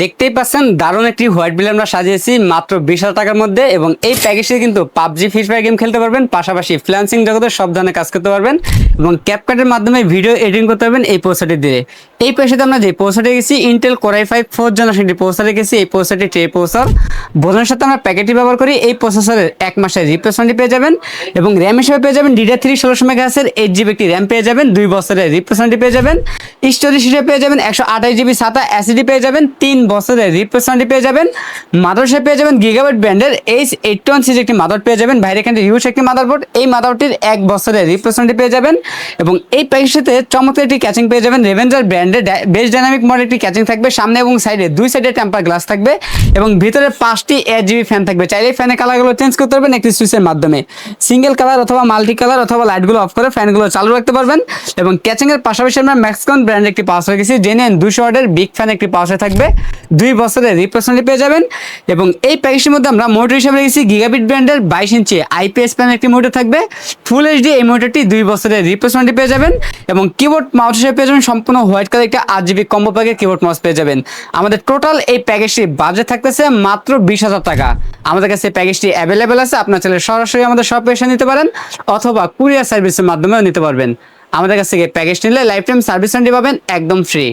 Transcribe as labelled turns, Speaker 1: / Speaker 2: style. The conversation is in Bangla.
Speaker 1: দেখতেই পাচ্ছেন, দারুণ একটি হোয়াইট বিল আমরা সাজিয়েছি, মাত্র বিশ হাজার টাকার মধ্যে এবং এই প্যাকেজটি কিন্তু পাবজি ফ্রি ফায়ার গেম খেলতে পারবেন, পাশাপাশি ফ্ল্যান্সিং জগতের সব ধরনের কাজ করতে পারবেন এবং ক্যাপকাটের মাধ্যমে ভিডিও এডিটিং করতে পারবেন এই পোস্টারটি দিয়ে। এই পেশাতে আমরা যে পোস্টারে গেছি Intel core i five four generation একটি পোস্টারে গেছি, এই পোস্টারটি ট্রে পোস্টার বোঝানোর সাথে আমরা প্যাকেটটি ব্যবহার করি, এই প্রসেসরের এক মাসের রিপ্লেসমেন্টটি পেয়ে যাবেন এবং র্যাম হিসেবে পেয়ে যাবেন ডিডা থ্রি ষোলোশো মেগাহাসের এইট জিবি একটি র্যাম পেয়ে যাবেন, দুই বছরের রিপ্লেসমেন্টটি পেয়ে যাবেন। স্টোরেজ হিসেবে পেয়ে যাবেন একশো আঠাশ জিবি সাতা অ্যাসিডি পেয়ে যাবেন, তিন বছরের রিপ্লেসমেন্টটি পেয়ে যাবেন। মাদার হিসেবে পেয়ে যাবেন গিগাবাইট ব্র্যান্ডের এইচ এইট ওয়ান সিজ একটি মাদার পেয়ে যাবেন, বাইরে এখানে ইউজ একটি মাদারবোর্ড এই মাদারটির এক বছরের রিপ্লেসমেন্টটি পেয়ে যাবেন। এবং এই প্যাকেজের সাথে চমৎকার একটি ক্যাচিং পেয়ে যাবেন রেভেঞ্জার ব্র্যান্ডের বেস ডাইনামিক মডেল একটি ক্যাচিং থাকবে, সামনে এবং সাইডে দুই সাইডে টেম্পার গ্লাস থাকবে এবং ভিতরে পাঁচটি এয়ার জিবি ফ্যান থাকবে। চাইলে ফ্যানের কালারগুলো চেঞ্জ করতে পারবেন একটি সুইচের মাধ্যমে। সিঙ্গেল কালার অথবা মাল্টি কালার অথবা লাইটগুলো অফ করে ফ্যানগুলো চালু রাখতে পারবেন এবং ক্যাচিং এর পাশাপাশি আমরা ম্যাক্সকন ব্র্যান্ডের একটি পাওয়ার রেখেছি, জেনে দুশো ওয়াটের বিগ ফ্যান একটি পাওয়ার থাকবে। দুই বছরের রিপ্লেসমেন্ট পেয়ে যাবেন এবং এই প্যাকেজের মধ্যে আমরা মোটর হিসেবে রেখেছি গিগাবিট ব্র্যান্ডের বাইশ ইঞ্চি আইপিএস প্যান একটি মোটর থাকবে। ফুল এইচডি এই মোটরটি দুই বছরের রিপ্লেসমেন্ট পেয়ে যাবেন এবং কিবোর্ড মাউস হিসেবে পেয়ে যাবেন সম্পূর্ণ হোয়াইট কালার একটা আট জিবি কম্বো প্যাকের কিবোর্ড মাউস পেয়ে যাবেন। আমাদের টোটাল এই প্যাকেজটি বাজেট থাকতেছে মাত্র বিশ হাজার টাকা। আমাদের কাছে প্যাকেজটি অ্যাভেলেবেল আছে, আপনার ছেলে সরাসরি আমাদের সব এসে নিতে পারেন, অথবা কুরিয়ার সার্ভিসের মাধ্যমেও নিতে পারবেন। আমাদের কাছ থেকে প্যাকেজ নিলে লাইফ টাইম সার্ভিস পাবেন, একদম ফ্রি